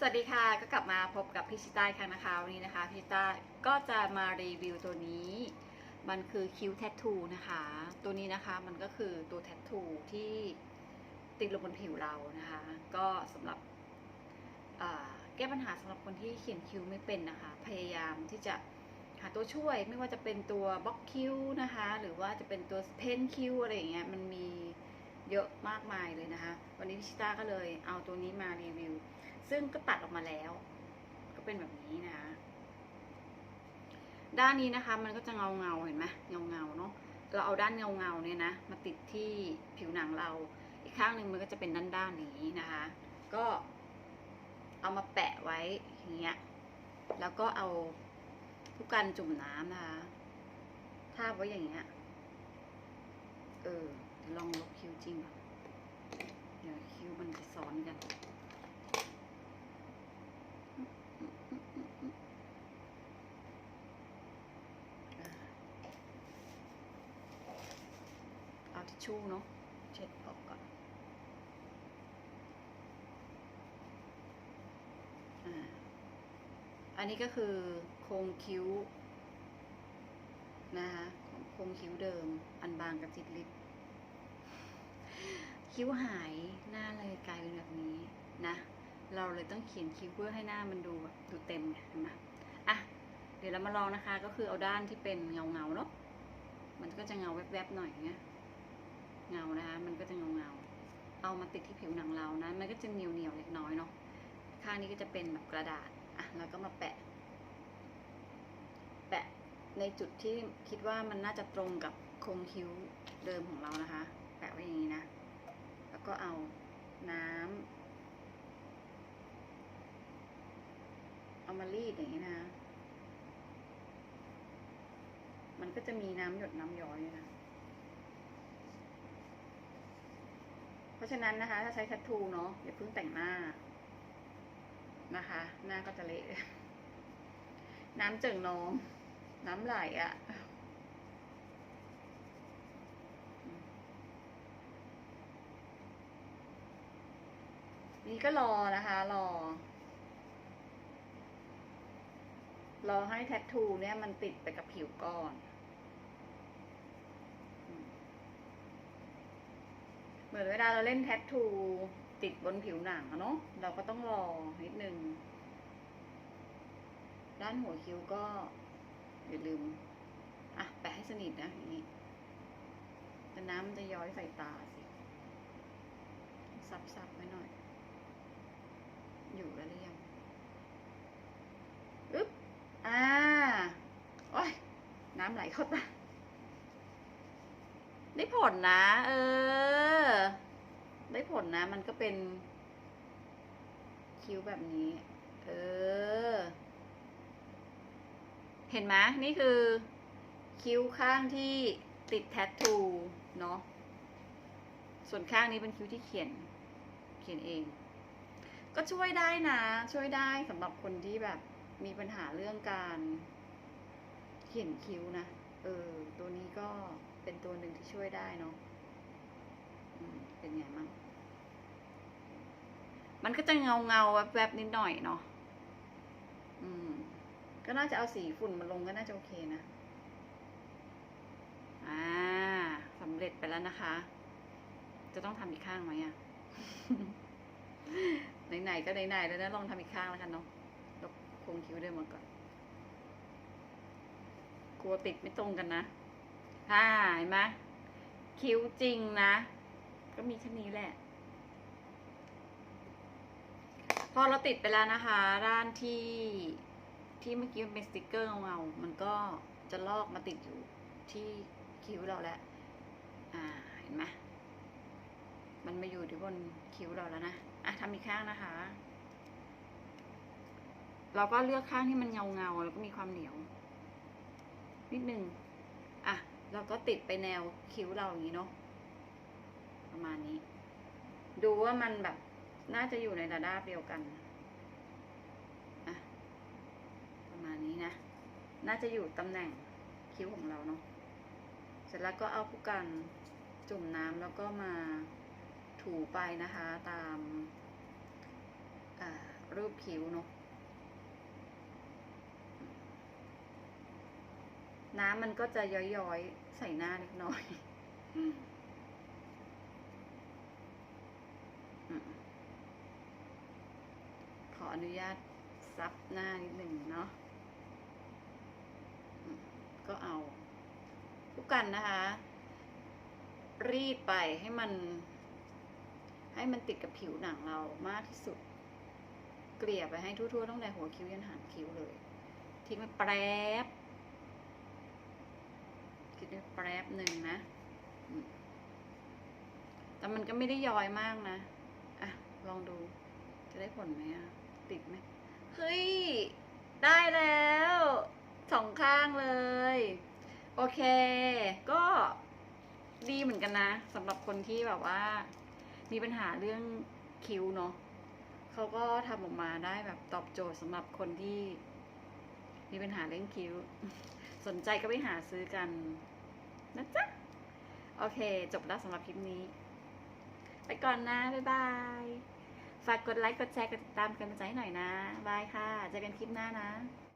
สวัสดีค่ะก็กลับมาพบกับพี่ชิต้าอีกครั้งนะคะวันนี้นะคะพี่ชิต้าก็จะมารีวิวตัวนี้ มันคือคิ้วแท t ทูนะคะ ตัวนี้นะคะมันก็คือตัวแท t ทูที่ติดลงบนผิวเรานะคะ ก็สำหรับแก้ปัญหาสำหรับคนที่เขียนคิ้วไม่เป็นนะคะ พยายามที่จะหาตัวช่วยไม่ว่าจะเป็นตัวบล็อกคิ้วนะคะ หรือว่าจะเป็นตัวเพนคิ้วอะไรอย่างเงี้ยมันมี เยอะมากมายเลยนะคะ วันนี้พี่ชิต้าก็เลยเอาตัวนี้มารีวิว ซึ่งก็ตัดออกมาแล้ว ก็เป็นแบบนี้นะคะ ด้านนี้นะคะ มันก็จะเงาเงาเห็นไหมเงาเงาเนาะเราเอาด้านเงาเงาเนี่ยนะมาติดที่ผิวหนังเรา อีกข้างหนึ่งมันก็จะเป็นด้านด้านนี้นะคะ ก็เอามาแปะไว้อย่างเงี้ยแล้วก็เอาผู้กันจุ่มน้ำนะคะทาบไว้อย่างเงี้ยเออ ลองลบคิ้วจริงก่อนเดี๋ยวคิ้วมันจะซ้อนกันเอาทิชชู่เนาะเช็ดออกก่อนอันนี้ก็คือโครงคิ้วนะคะโครงคิ้วเดิม อันบางกับจิตลิบ คิ้วหายหน้าเลยกลายเป็นแบบนี้นะ เราเลยต้องเขียนคิ้วเพื่อให้หน้ามันดูแบบดูเต็มไงเห็นไหมอะเดี๋ยวเรามาลองนะคะ ก็คือเอาด้านที่เป็นเงาเงาเนาะมันก็จะเงาแวบๆหน่อยเงี้ยเงานะคะ มันก็จะเงาเงาเอามาติดที่ผิวหนังเรานะ มันก็จะเหนียวเหนียวเล็กน้อยเนาะข้างนี้ก็จะเป็นแบบกระดาษอะแล้วก็มาแปะ แปะในจุดที่คิดว่ามันน่าจะตรงกับโครงคิ้วเดิมของเรานะคะ แปะไว้อย่างนี้นะ ก็เอาน้ำเอามารีดอย่างนี้นะมันก็จะมีน้ำหยดน้ำย้อยนะ เพราะฉะนั้นนะคะ ถ้าใช้แทททูเนาะอย่าเพิ่งแต่งหน้านะคะ หน้าก็จะเละ น้ำเจิ่งนอง น้ำไหลอะ่ะ นี่ก็รอนะคะ รอ รอให้แทททูเนี่ยมันติดไปกับผิวก่อนเหมือนเวลาเราเล่นแทททูติดบนผิวหนังเนาะเราก็ต้องรอนิดนึง ด้านหัวคิ้วก็ อย่าลืม อะ แปะให้สนิทนะอย่างนี้แต่น้ำมันจะย้อยใส่ตาสิ ซับๆไว้หน่อย อยู่ แล้วหรือยังอึ๊บอ่าโอ้ยน้ำไหลเข้าตาได้ผลนะ เออ ได้ผลนะ มันก็เป็น คิ้วแบบนี้ เออ เห็นไหมนี่คือ คิ้วข้างที่ติดแทททูเนาะส่วนข้างนี้เป็นคิ้วที่เขียน เขียนเอง ก็ช่วยได้นะ ช่วยได้สำหรับคนที่แบบมีปัญหาเรื่องการเขียนคิ้วนะเออ ตัวนี้ก็เป็นตัวหนึ่งที่ช่วยได้เนาะเป็นไงมั่งมันก็จะเงาเงาแวบๆนิดหน่อยเนาะอืม ก็น่าจะเอาสีฝุ่นมาลงก็น่าจะโอเคนะ อ่าสำเร็จไปแล้วนะคะ จะต้องทำอีกข้างไหมอะ ไหนๆก็ไหนๆแล้วนะลองทำอีกข้างแล้วกันเนาะลบโคงคิ้วด้วยมาก่อน กลัวติดไม่ตรงกันนะฮ่าเห็นไหมคิ้วจริงนะ ก็มีแค่นี้แหละ พอเราติดไปแล้วนะคะ ด้านที่ที่เมื่อกี้มันเป็นสติกเกอร์เงาๆมันก็จะลอกมาติดอยู่ที่คิ้วเราแล้ว อ่า เห็นไหมมันมาอยู่ที่บนคิ้วเราแล้วนะ อะทำอีกข้างนะคะ เราก็เลือกข้างที่มันเงาเงาแล้วก็มีความเหนียว นิดนึงอะเราก็ติดไปแนวคิ้วเราอย่างนี้เนาะประมาณนี้ ดูว่ามันแบบน่าจะอยู่ในระดับเดียวกันอะประมาณนี้นะ น่าจะอยู่ตำแหน่งคิ้วของเราเนาะเสร็จแล้วก็เอาผู้กันจุ่มน้ำแล้วก็มา ถูไปนะคะตามารูปคิ้วเนาะน้ำมันก็จะย้อยๆ ใส่หน้าเล็กน้อยอขออนุญาตซับหน้านิดหนึ่งเนาะ ก็เอาผู้กันนะคะ รีดไปให้มัน ให้มันติดกับผิวหนังเรามากที่สุด เกลี่ยไปให้ทั่วๆตั้งแต่หัวคิ้วยันหางคิ้วเลยทิ้งไว้แป๊บคิดไว้แป๊บหนึ่งนะ แต่มันก็ไม่ได้ย้อยมากนะ อะ ลองดู จะได้ผลไหมอะ ติดไหมเฮ้ย ได้แล้วสองข้างเลย โอเค ก็ดีเหมือนกันนะสำหรับคนที่แบบว่า มีปัญหาเรื่องคิ้วเนาะเขาก็ทำออกมาได้แบบตอบโจทย์สำหรับคนที่ มีปัญหาเรื่องคิ้ว สนใจก็ไปหาซื้อกันนะจ๊ะ โอเค จบแล้วสำหรับคลิปนี้ ไปก่อนนะ บ๊ายบาย ฝากกดไลค์ กดแชร์ กดติดตามกันใจให้หน่อยนะ บายค่ะ เจอกันคลิปหน้านะ